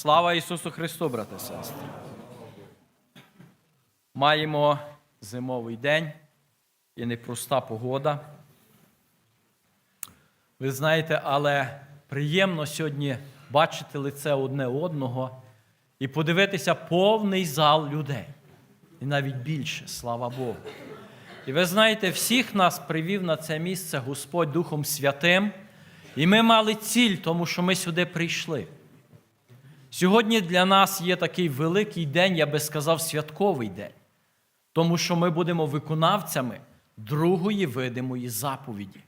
Слава Ісусу Христу, брати і сестри! Маємо зимовий день і непроста погода. Ви знаєте, але приємно сьогодні бачити лице одне одного і подивитися повний зал людей. І навіть більше, слава Богу. І ви знаєте, всіх нас привів на це місце Господь Духом Святим, і ми мали ціль, тому що ми сюди прийшли. Сьогодні для нас є такий великий день, я би сказав, святковий день, тому що ми будемо виконавцями другої видимої заповіді.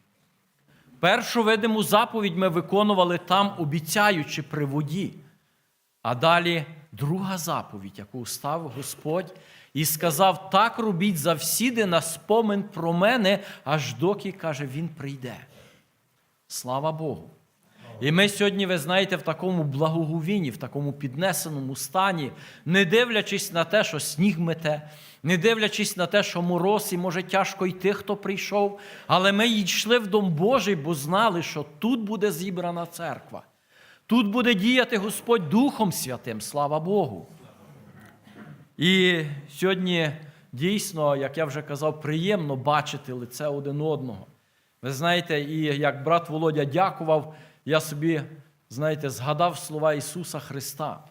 Першу видиму заповідь ми виконували там, обіцяючи при воді. А далі друга заповідь, яку ставив Господь, і сказав: так робіть завсіди на спомин про мене, аж доки, каже, Він прийде. Слава Богу! І ми сьогодні, ви знаєте, в такому благоговінні, в такому піднесеному стані, не дивлячись на те, що сніг мете, не дивлячись на те, що мороз і може тяжко йти, хто прийшов, але ми йшли в Дом Божий, бо знали, що тут буде зібрана церква. Тут буде діяти Господь Духом Святим, слава Богу. І сьогодні дійсно, як я вже казав, приємно бачити лице один одного. Ви знаєте, і як брат Володя дякував, я собі, знаєте, згадав слова Ісуса Христа.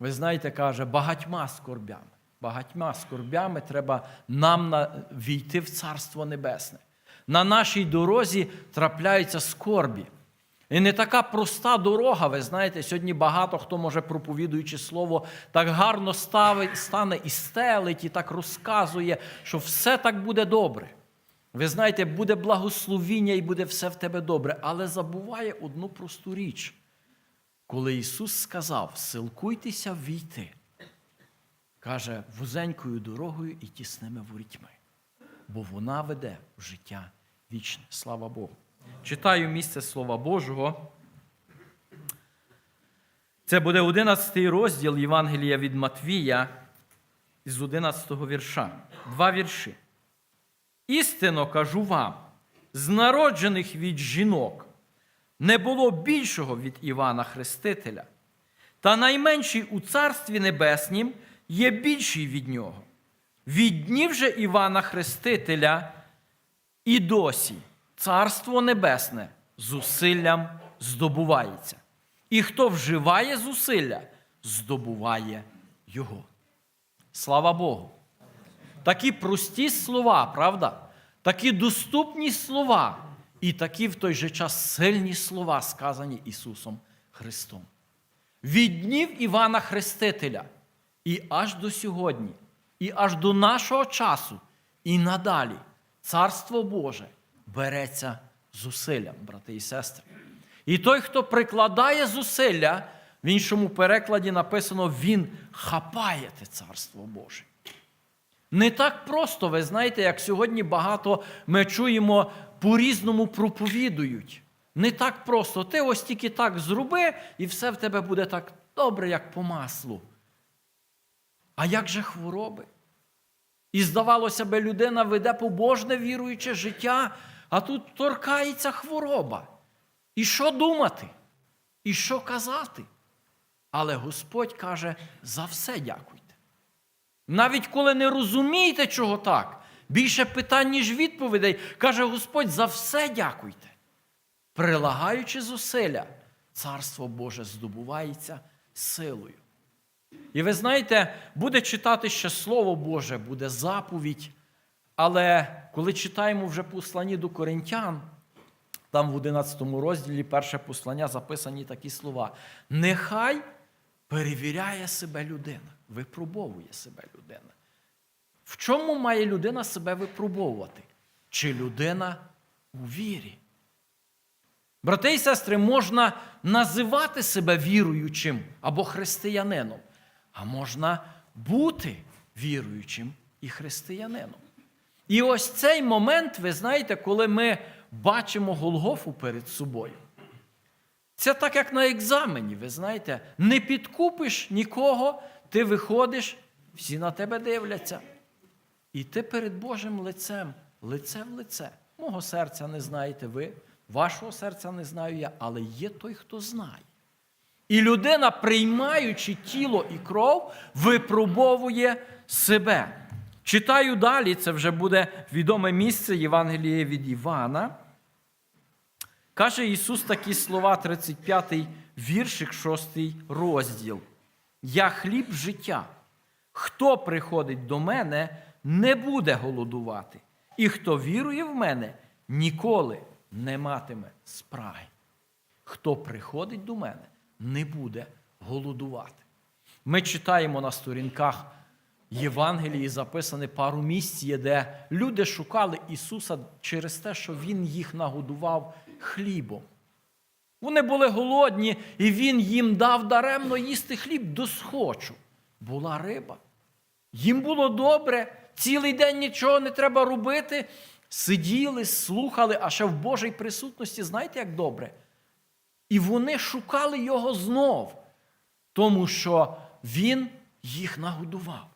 Ви знаєте, каже, багатьма скорбями. Багатьма скорбями треба нам на- війти в Царство Небесне. На нашій дорозі трапляються скорбі. І не така проста дорога, ви знаєте, сьогодні багато хто може, проповідуючи слово, так гарно ставить, стане і стелить, і так розказує, що все так буде добре. Ви знаєте, буде благословіння і буде все в тебе добре, але забуває одну просту річ. Коли Ісус сказав, силкуйтеся війти, каже, вузенькою дорогою і тісними ворітьми, бо вона веде в життя вічне. Слава Богу. Читаю місце Слова Божого. Це буде 11 розділ Євангелія від Матвія із 11 вірша. Два вірші. Істинно кажу вам, з народжених від жінок не було більшого від Івана Хрестителя, та найменший у Царстві Небеснім є більший від нього. Від днів же Івана Хрестителя і досі Царство Небесне зусиллям здобувається. І хто вживає зусилля, здобуває його. Слава Богу! Такі прості слова, правда? Такі доступні слова, і такі в той же час сильні слова, сказані Ісусом Христом. Від днів Івана Хрестителя і аж до сьогодні, і аж до нашого часу, і надалі Царство Боже береться зусиллям, брати і сестри. І той, хто прикладає зусилля, в іншому перекладі написано, він хапає те Царство Боже. Не так просто, ви знаєте, як сьогодні багато ми чуємо, по-різному проповідують. Не так просто. Ти ось тільки так зроби, і все в тебе буде так добре, як по маслу. А як же хвороби? І здавалося би, людина веде побожне віруюче життя, а тут торкається хвороба. І що думати? І що казати? Але Господь каже: за все дякуйте. Навіть коли не розумієте, чого так, більше питань, ніж відповідей, каже Господь, за все дякуйте. Прилагаючи зусилля, Царство Боже здобувається силою. І ви знаєте, буде читати ще Слово Боже, буде заповідь. Але коли читаємо вже послані до коринтян, там в 11 розділі перше послання записані такі слова. Нехай перевіряє себе людина, випробовує себе людина. В чому має людина себе випробовувати? Чи людина у вірі? Брати і сестри, можна називати себе віруючим або християнином, а можна бути віруючим і християнином. І ось цей момент, ви знаєте, коли ми бачимо Голгофу перед собою. Це так, як на екзамені, ви знаєте, не підкупиш нікого, ти виходиш, всі на тебе дивляться. І ти перед Божим лицем, лице в лице. Мого серця не знаєте ви, вашого серця не знаю я, але є той, хто знає. І людина, приймаючи тіло і кров, випробовує себе. Читаю далі, це вже буде відоме місце Євангеліє від Івана. Каже Ісус такі слова, 35 віршик, 6 розділ. Я хліб життя. Хто приходить до мене, не буде голодувати, і хто вірує в мене, ніколи не матиме спраги. Хто приходить до мене, не буде голодувати. Ми читаємо на сторінках Євангелії, записане пару місць, є, де люди шукали Ісуса через те, що Він їх нагодував хлібом. Вони були голодні, і Він їм дав даремно їсти хліб до схочу. Була риба. Їм було добре, цілий день нічого не треба робити. Сиділи, слухали, а ще в Божій присутності, знаєте, як добре? І вони шукали його знов, тому що він їх нагодував.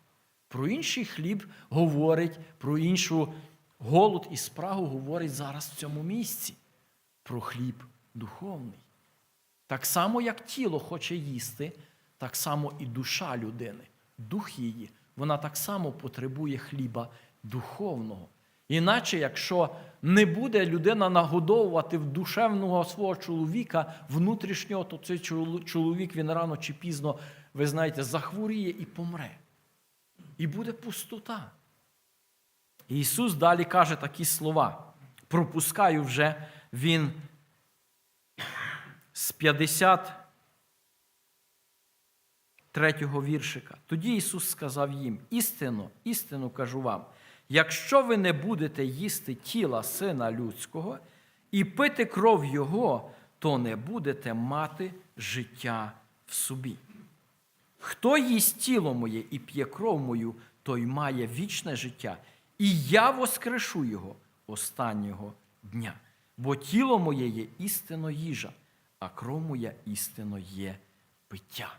Про інший хліб говорить, про іншу голод і спрагу говорить зараз в цьому місці. Про хліб духовний. Так само, як тіло хоче їсти, так само і душа людини, дух її, вона так само потребує хліба духовного. Іначе, якщо не буде людина нагодовувати в душевного свого чоловіка внутрішнього, то цей чоловік він рано чи пізно, ви знаєте, захворіє і помре. І буде пустота. І Ісус далі каже такі слова. Пропускаю вже він 53-го віршика. Тоді Ісус сказав їм: істинно, істинно кажу вам, якщо ви не будете їсти тіла Сина Людського і пити кров Його, то не будете мати життя в собі. Хто їсть тіло моє і п'є кров мою, той має вічне життя, і я воскрешу його останнього дня. Бо тіло моє є істинно їжа, а кров моя істинно є пиття.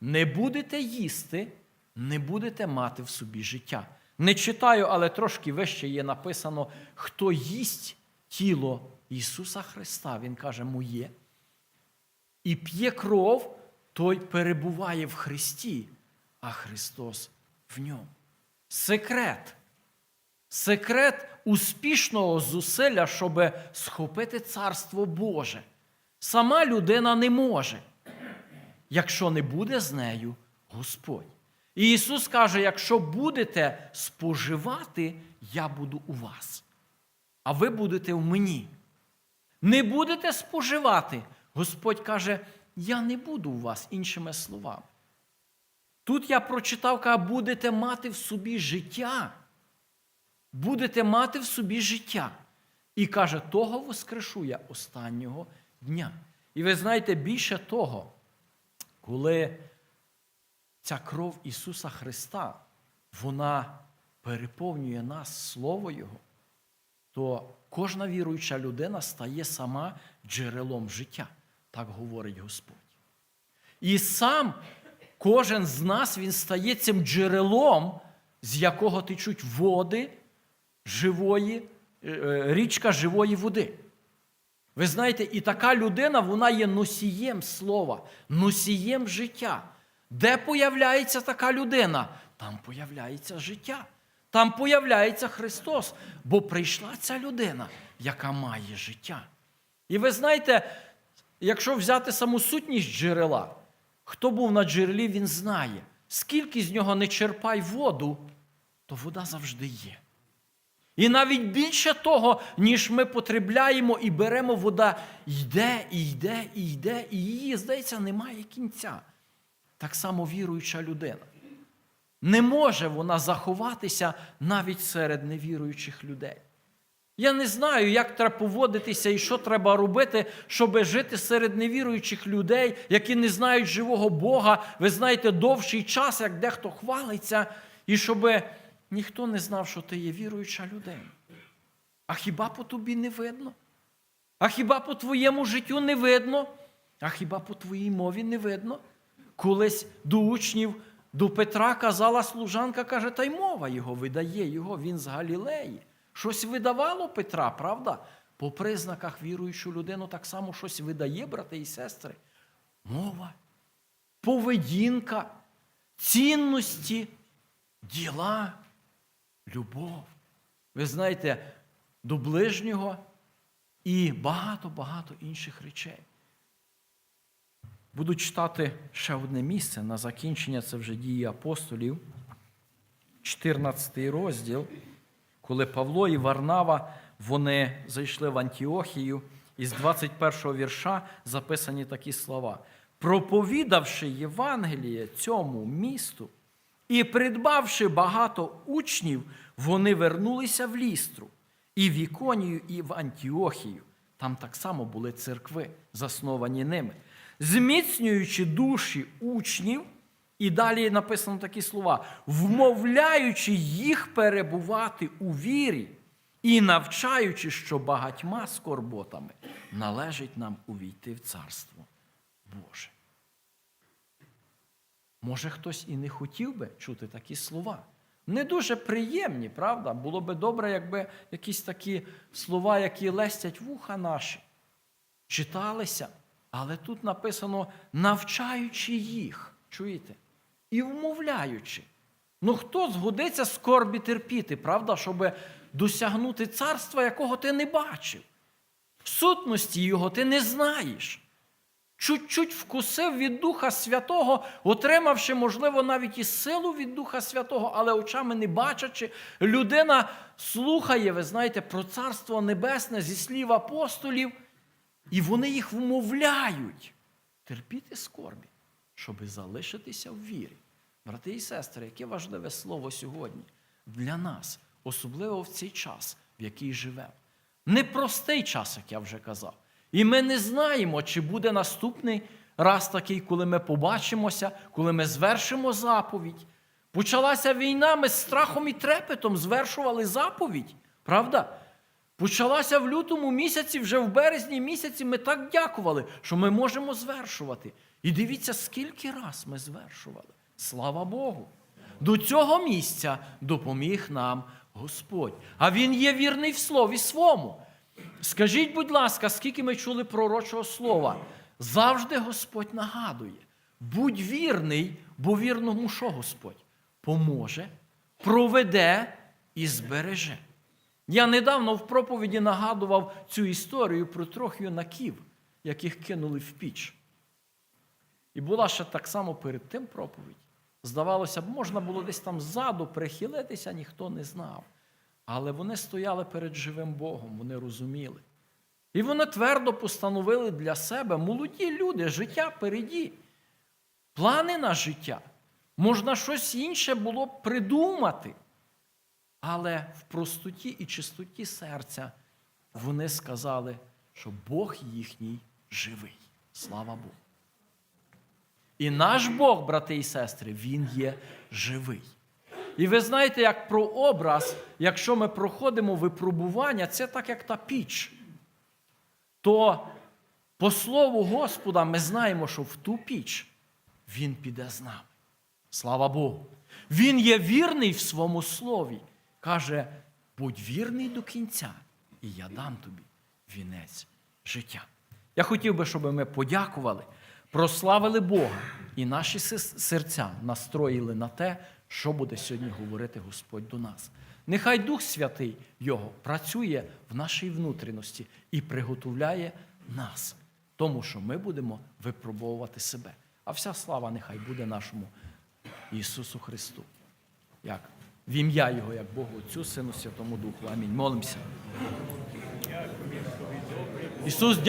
Не будете їсти, не будете мати в собі життя. Не читаю, але трошки вище є написано: хто їсть тіло Ісуса Христа, Він каже, моє, і п'є кров, той перебуває в Христі, а Христос в ньому. Секрет. Секрет успішного зусилля, щоб схопити Царство Боже. Сама людина не може, якщо не буде з нею Господь. І Ісус каже: якщо будете споживати, я буду у вас, а ви будете в мені. Не будете споживати. Господь каже, я не буду у вас, іншими словами. Тут я прочитав, каже, будете мати в собі життя. Будете мати в собі життя. І каже, того воскрешу я останнього дня. І ви знаєте, більше того, коли ця кров Ісуса Христа, вона переповнює нас Слово Його, то кожна віруюча людина стає сама джерелом життя, так говорить Господь. І сам кожен з нас він стає цим джерелом, з якого течуть води живої, е, е, річка живої води. Ви знаєте, і така людина, вона є носієм слова, носієм життя. Де появляється така людина? Там появляється життя. Там появляється Христос, бо прийшла ця людина, яка має життя. І ви знаєте, якщо взяти саму сутність джерела, хто був на джерелі, він знає, скільки з нього не черпай воду, то вода завжди є. І навіть більше того, ніж ми потребляємо і беремо, вода йде, і йде, і йде, і її, здається, немає кінця. Так само віруюча людина. Не може вона заховатися навіть серед невіруючих людей. Я не знаю, як треба поводитися і що треба робити, щоб жити серед невіруючих людей, які не знають живого Бога. Ви знаєте, довший час, як дехто хвалиться, і щоб ніхто не знав, що ти є віруюча людина. А хіба по тобі не видно? А хіба по твоєму життю не видно? А хіба по твоїй мові не видно? Колись до учнів, до Петра казала служанка, каже, та й мова його видає його, він з Галілеї. Щось видавало Петра, правда? По признаках віруючу людину так само щось видає, брати і сестри. мова, поведінка, цінності, діла, любов. Ви знаєте, до ближнього і багато-багато інших речей. Буду читати ще одне місце на закінчення, це вже дії апостолів, 14 розділ, коли Павло і Варнава вони зайшли в Антіохію, і з 21 вірша записані такі слова. Проповідавши Євангеліє цьому місту і придбавши багато учнів, вони вернулися в лістру, і в Іконію, і в Антіохію. Там так само були церкви, засновані ними, зміцнюючи душі учнів, і далі написано такі слова, вмовляючи їх перебувати у вірі і навчаючи, що багатьма скорботами належить нам увійти в Царство Боже. Може, хтось і не хотів би чути такі слова. Не дуже приємні, правда? Було би добре, якби якісь такі слова, які лестять вуха наші, читалися. Але тут написано навчаючи їх, чуєте? І вмовляючи. Ну хто згодиться скорбі терпіти, правда, щоб досягнути царства, якого ти не бачив? Сутності його ти не знаєш. Чуть-чуть вкусив від Духа Святого, отримавши, можливо, навіть і силу від Духа Святого, але очами не бачачи, людина слухає, ви знаєте, про Царство Небесне зі слів апостолів, і вони їх вмовляють терпіти скорбі, щоб залишитися в вірі. Брати і сестри, яке важливе слово сьогодні для нас, особливо в цей час, в який живемо. Непростий час, як я вже казав. І ми не знаємо, чи буде наступний раз такий, коли ми побачимося, коли ми звершимо заповідь. Почалася війна, ми з страхом і трепетом звершували заповідь. Правда? Почалася в лютому місяці, вже в березні місяці ми так дякували, що ми можемо звершувати. І дивіться, скільки раз ми звершували. Слава Богу! До цього місця допоміг нам Господь. А Він є вірний в слові свому. Скажіть, будь ласка, скільки ми чули пророчого слова? Завжди Господь нагадує: будь вірний, бо вірному що Господь? Поможе, проведе і збереже. Я недавно в проповіді нагадував цю історію про трьох юнаків, яких кинули в піч. І була ще так само перед тим проповідь. Здавалося б, можна було десь там ззаду прихилитися, ніхто не знав. Але вони стояли перед живим Богом, вони розуміли. І вони твердо постановили для себе молоді люди, життя переді, плани на життя. Можна щось інше було б придумати. Але в простоті і чистоті серця вони сказали, що Бог їхній живий. Слава Богу. І наш Бог, брати і сестри, Він є живий. І ви знаєте, як про образ, якщо ми проходимо випробування, це так, як та піч. То по слову Господа ми знаємо, що в ту піч Він піде з нами. Слава Богу. Він є вірний в своєму слові. Каже: будь вірний до кінця, і я дам тобі вінець життя. Я хотів би, щоб ми подякували, прославили Бога і наші серця настроїли на те, що буде сьогодні говорити Господь до нас. Нехай Дух Святий Його працює в нашій внутрішності і приготовляє нас, тому що ми будемо випробовувати себе. А вся слава нехай буде нашому Ісусу Христу. Як? В ім'я Його, як Богу, Отцю, Сину, Святому Духу. Амінь. Молимося. Ісус, дякую.